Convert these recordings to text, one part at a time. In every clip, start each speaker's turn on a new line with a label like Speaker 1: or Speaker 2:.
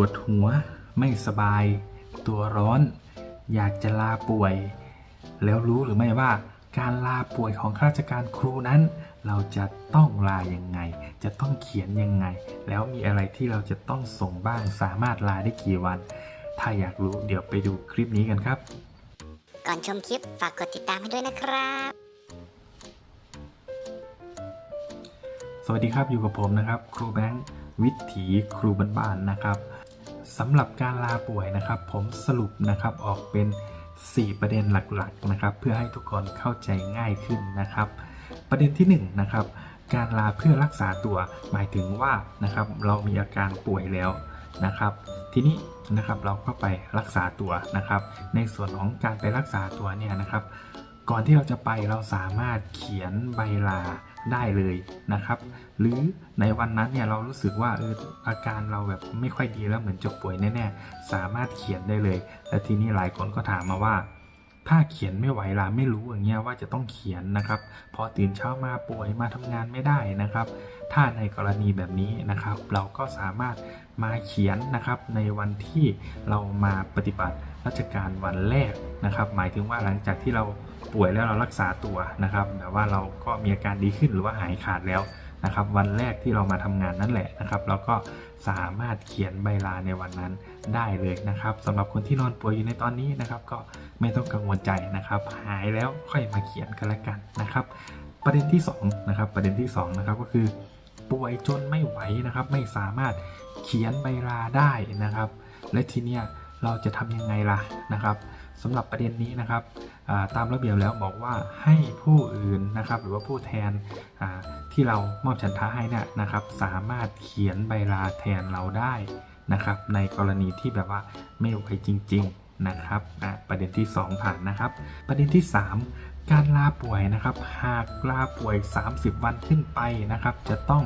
Speaker 1: วดหัว ไม่สบาย ตัวร้อน อยากจะลาป่วย แล้วรู้หรือไม่ว่าการลาป่วยของข้าราชการครูนั้น เราจะต้องลายังไง จะต้องเขียนยังไง แล้วมีอะไรที่เราจะต้องส่งบ้างสามารถลาได้กี่วัน ถ้าอยากรู้เดี๋ยวไปดูคลิปนี้กันครับ
Speaker 2: ก่อนชมคลิปฝากกดติดตามให้ด้วยนะครับ
Speaker 1: สวัสดีครับอยู่กับผมนะครับ ครูแบงค์วิถีครูบ้านๆนะครับ สำหรับการลาป่วยนะครับ ผมสรุปนะครับออกเป็น 4 ประเด็นหลักๆนะครับ เพื่อให้ทุกคนเข้าใจง่ายขึ้นนะครับ ประเด็นที่1นะครับการลาเพื่อรักษาตัวหมายถึงว่านะครับเรามีอาการป่วยแล้วนะครับ ทีนี้นะครับเราก็ไปรักษาตัวนะครับ ในส่วนของการไปรักษาตัวเนี่ยนะครับ ก่อนที่เราจะไปเราสามารถเขียนใบลาได้เลยนะครับ หรือในวันนั้นเนี่ยเรารู้สึกว่าเอออาการเราแบบไม่ค่อยดีแล้วเหมือนจะป่วยแน่ๆสามารถเขียนได้เลย และทีนี้หลายคนก็ถามมาว่า ถ้าเขียนไม่ไหวล่ะไม่รู้อย่างเงี้ยว่าจะต้องเขียนนะครับ พอตื่นเช้ามาป่วยมาทำงานไม่ได้นะครับ ถ้าในกรณีแบบนี้นะครับ เราก็สามารถมาเขียนนะครับในวันที่เรามาปฏิบัติราชการวันแรกนะครับ หมายถึงว่าหลังจากที่เราป่วยแล้วเรารักษาตัวนะครับแบบว่าเราก็มีอาการดีขึ้นหรือว่าหายขาดแล้ว นะครับวันแรกที่เรามาทำงานนั่นแหละนะครับเราก็สามารถเขียนใบลาในวันนั้นได้เลยนะครับสำหรับคนที่นอนป่วยอยู่ในตอนนี้นะครับ ก็ไม่ต้องกังวลใจนะครับ หายแล้วค่อยมาเขียนกันละกันนะครับ ประเด็นที่2นะครับประเด็นที่2นะครับก็คือ ป่วยจนไม่ไหวนะครับ ไม่สามารถเขียนใบลาได้นะครับ และทีเนี้ย เราจะทำยังไงล่ะนะครับสำหรับประเด็นนี้นะครับตามระเบียบแล้วบอกว่าให้ผู้อื่นนะครับหรือว่าผู้แทนที่เรามอบฉันทะให้นี่นะครับ สามารถเขียนใบลาแทนเราได้นะครับ ในกรณีที่แบบว่าไม่ไหวจริง ๆนะครับประเด็นที่ 2 ผ่านนะครับ ประเด็นที่ 3 การลาป่วยนะครับ หากลาป่วย 30 วันขึ้นไปนะครับ จะต้อง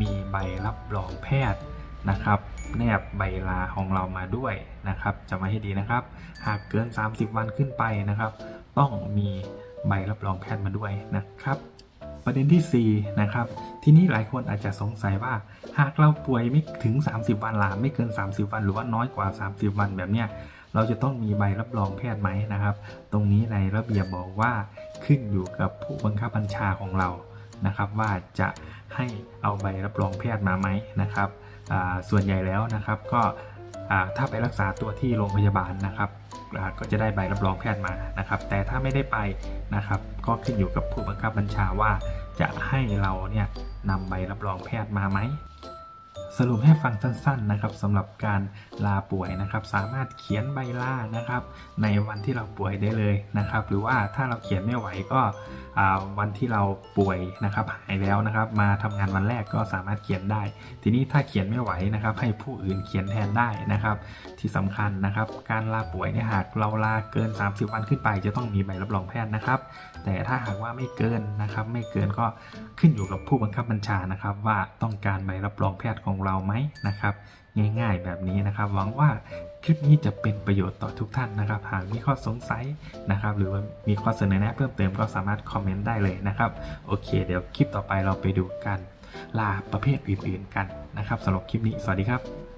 Speaker 1: มีใบรับรองแพทย์ นะครับ แนบใบลาของเรามาด้วยนะครับจำไว้ให้ดีนะครับ หากเกิน 30 วันขึ้นไปนะครับ ต้องมีใบรับรองแพทย์มาด้วยนะครับ ประเด็นที่4นะครับทีนี้หลายคนอาจจะสงสัยว่า หากเราป่วยไม่ถึง 30 วันลาไม่เกิน 30 วัน หรือว่าน้อยกว่า 30 วันแบบเนี้ยเราจะต้องมีใบรับรองแพทย์ไหมนะครับ ตรงนี้ในระเบียบบอกว่าขึ้นอยู่กับผู้บังคับบัญชาของเรานะครับ ว่าจะให้เอาใบรับรองแพทย์มาไหมนะครับ ส่วนใหญ่แล้วนะครับ ก็ถ้าไปรักษาตัวที่โรงพยาบาลนะครับก็จะได้ใบรับรองแพทย์มานะครับ แต่ถ้าไม่ได้ไปนะครับ ก็ขึ้นอยู่กับผู้บังคับบัญชาว่า จะให้เราเนี่ยนำใบรับรองแพทย์มาไหม สรุปให้ฟังสั้นๆนะครับสำหรับการลาป่วยนะครับ สามารถเขียนใบลานะครับ ในวันที่เราป่วยได้เลยนะครับ หรือว่าถ้าเราเขียนไม่ไหวก็อ่าวันที่เราป่วยนะครับหายแล้วนะครับ มาทำงานวันแรกก็สามารถเขียนได้ ทีนี้ถ้าเขียนไม่ไหวนะครับ ให้ผู้อื่นเขียนแทนได้นะครับ ที่สำคัญนะครับ การลาป่วยเนี่ยหากเราลาเกิน 30 วันขึ้นไป จะต้องมีใบรับรองแพทย์นะครับ แต่ถ้าหากว่าไม่เกินนะครับ ไม่เกินก็ขึ้นอยู่กับผู้บังคับบัญชานะครับ ว่าต้องการใบรับรองแพทย์ของเราไหมนะครับง่ายๆแบบนี้นะครับ หวังว่าคลิปนี้จะเป็นประโยชน์ต่อทุกท่านนะครับ หากมีข้อสงสัยนะครับ หรือว่ามีข้อเสนอแนะเพิ่มเติมก็สามารถคอมเมนต์ได้เลยนะครับ โอเค เดี๋ยวคลิปต่อไปเราไปดูกันลาประเภทอื่นๆกันนะครับสำหรับคลิปนี้สวัสดีครับ